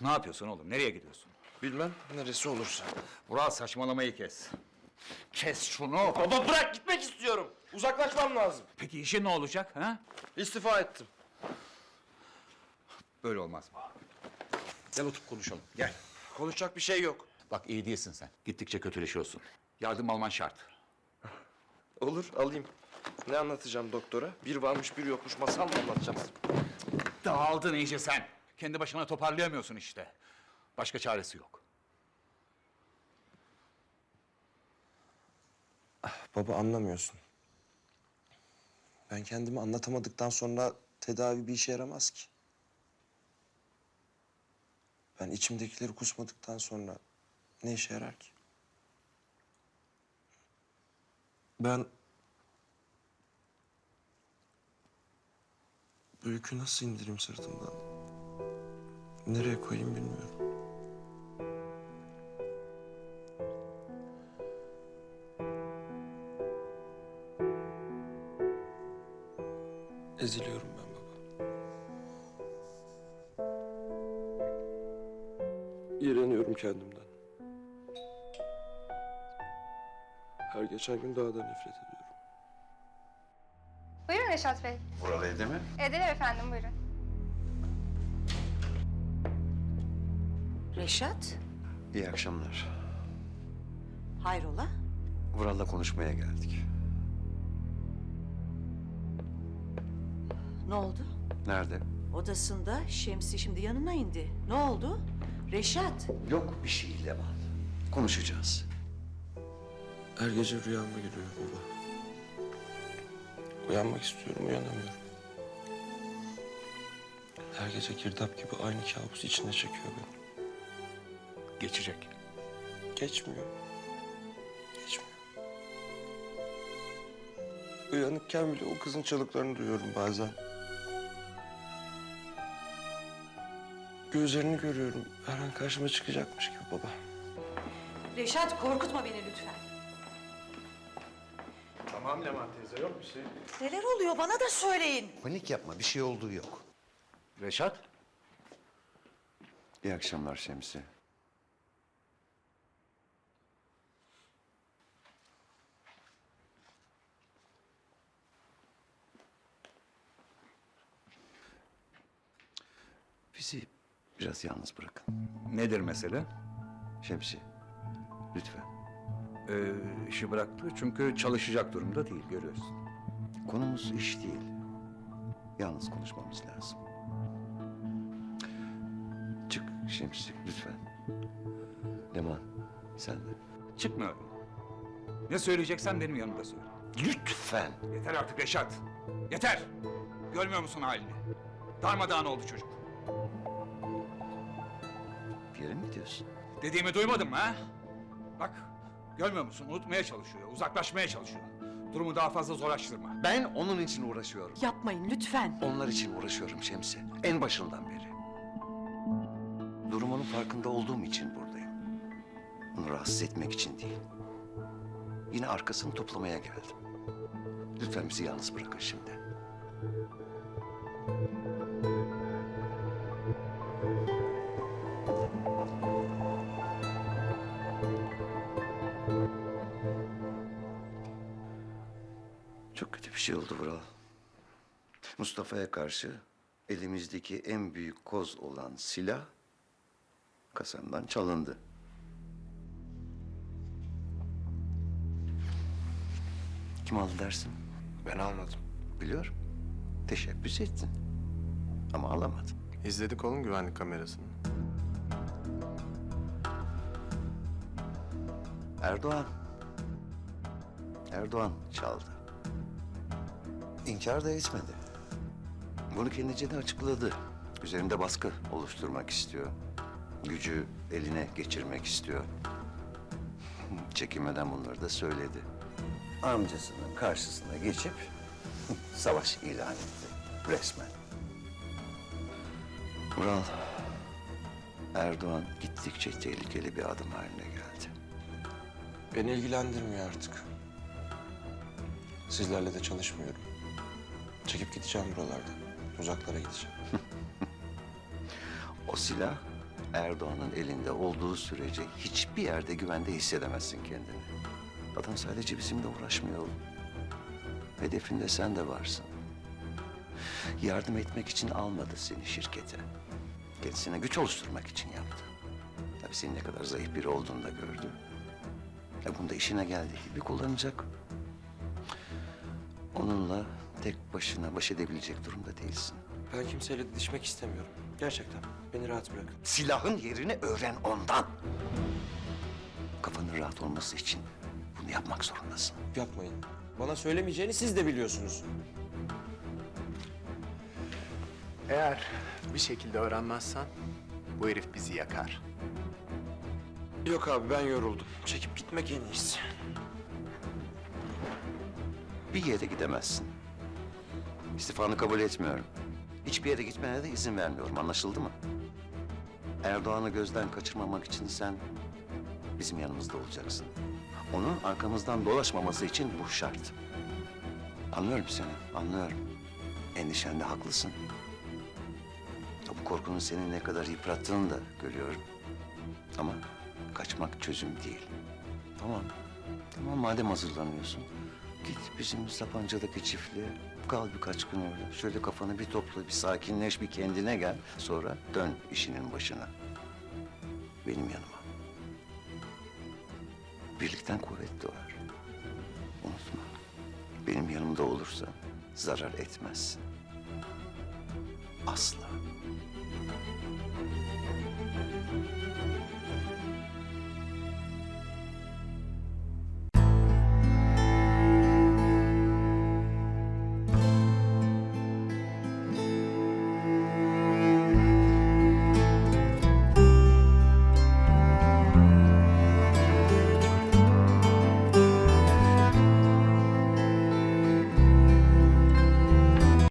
Ne yapıyorsun oğlum? Nereye gidiyorsun? Bilmem neresi olursa. Vural saçmalamayı kes. Kes şunu. Baba bırak gitmek istiyorum. Uzaklaşmam lazım. Peki işin ne olacak ha? İstifa ettim. Böyle olmaz. Gel oturup konuşalım. Gel. Konuşacak bir şey yok. Bak iyi değilsin sen. Gittikçe kötüleşiyorsun. Yardım alman şart. Olur alayım. Ne anlatacağım doktora? Bir varmış bir yokmuş masal mı anlatacağım? Dağıldın iyice sen. Kendi başına toparlayamıyorsun işte. Başka çaresi yok. Baba anlamıyorsun. Ben kendimi anlatamadıktan sonra tedavi bir işe yaramaz ki. Ben içimdekileri kusmadıktan sonra ne işe yarar ki? Ben bu nasıl indireyim sırtımdan? Nereye koyayım bilmiyorum. Eziliyorum ben baba. İğreniyorum kendimden. Her geçen gün daha da nefret ediyorum. Buyurun Reşat Bey. Vural evde mi? Evdeler efendim buyurun. Reşat, İyi akşamlar. hayrola? Vural'la konuşmaya geldik. Ne oldu? Nerede? Odasında Şemsi şimdi yanına indi. Ne oldu? Reşat, Yok bir şey Levan. Konuşacağız. Her gece rüyama giriyor baba. Uyanmak istiyorum, uyanamıyorum. Her gece girdap gibi aynı kabus içine çekiyor beni. Geçecek. Geçmiyor. Geçmiyor. Uyanıkken bile o kızın çalıklarını duyuyorum bazen. Gözlerini görüyorum. Her an karşıma çıkacakmış gibi baba. Reşat korkutma beni lütfen. Tamam Leman teyze yok bir şey. Neler oluyor bana da söyleyin. Panik yapma bir şey olduğu yok. Reşat. İyi akşamlar Şemsi. Bizi biraz yalnız bırakın. Nedir mesele? Şemsi, lütfen. Ee, işi bıraktı çünkü çalışacak durumda değil görüyorsun. Konumuz iş değil. Yalnız konuşmamız lazım. Çık Şemsi lütfen. Leman sen de. Çıkmıyorum. Ne söyleyeceksen benim yanımda söyle. Lütfen. Yeter artık Reşat. Yeter. Görmüyor musun halini? Darmadağın oldu çocuk. Bir yere mi gidiyorsun? Dediğimi duymadın mı ha? Bak görmüyor musun? Unutmaya çalışıyor, uzaklaşmaya çalışıyor. Durumu daha fazla zorlaştırma. Ben onun için uğraşıyorum. Yapmayın lütfen. Onlar için uğraşıyorum Şemsi. En başından beri. Durumunun farkında olduğum için buradayım. Onu rahatsız etmek için değil. Yine arkasını toplamaya geldim. Lütfen bizi yalnız bırakın şimdi. Bir şey oldu Vural. Mustafa'ya karşı elimizdeki en büyük koz olan silah kasamdan çalındı. Kim aldı dersin? Ben almadım. Biliyorum. Teşebbüs ettin. Ama alamadın. İzledik oğlum güvenlik kamerasını. Erdoğan. Erdoğan çaldı. İnkar da etmedi. Bunu kendince de açıkladı. Üzerinde baskı oluşturmak istiyor. Gücü eline geçirmek istiyor. Çekinmeden bunları da söyledi. Amcasının karşısına geçip savaş ilan etti. Resmen. Vural, Erdoğan gittikçe tehlikeli bir adım haline geldi. Beni ilgilendirmiyor artık. Sizlerle de çalışmıyorum. Çekip gideceğim buralardan. Uzaklara gideceğim. O silah Erdoğan'ın elinde olduğu sürece hiçbir yerde güvende hissedemezsin kendini. Adam sadece bizimle uğraşmıyor oğlum. Hedefinde sen de varsın. Yardım etmek için almadı seni şirkete. Kendisine güç oluşturmak için yaptı. Tabii senin ne kadar zayıf biri olduğunu da gördü. Ya bunda işine geldiği gibi kullanacak. Onunla tek başına baş edebilecek durumda değilsin. Ben kimseyle didişmek istemiyorum. Gerçekten. Beni rahat bırakın. Silahın yerini öğren ondan. Kafanın rahat olması için bunu yapmak zorundasın. Yapmayın. Bana söylemeyeceğini siz de biliyorsunuz. Eğer bir şekilde öğrenmezsen bu herif bizi yakar. Yok abi ben yoruldum. Çekip gitmek en iyisi. Bir yere gidemezsin. İstifanı kabul etmiyorum. Hiçbir yere gitmene de izin vermiyorum. Anlaşıldı mı? Erdoğan'ı gözden kaçırmamak için sen bizim yanımızda olacaksın. Onun arkamızdan dolaşmaması için bu şart. Anlıyorum seni, anlıyorum. Endişende haklısın. Bu korkunun seni ne kadar yıprattığını da görüyorum. Ama kaçmak çözüm değil. Tamam. Tamam madem hazırlanıyorsun. Git bizim Sapanca'daki çiftliğe. Kal birkaç gün orada. Şöyle kafanı bir topla, bir sakinleş, bir kendine gel. Sonra dön işinin başına. Benim yanıma. Birlikten kuvvet doğar. Unutma. Benim yanımda olursa zarar etmezsin. Asla.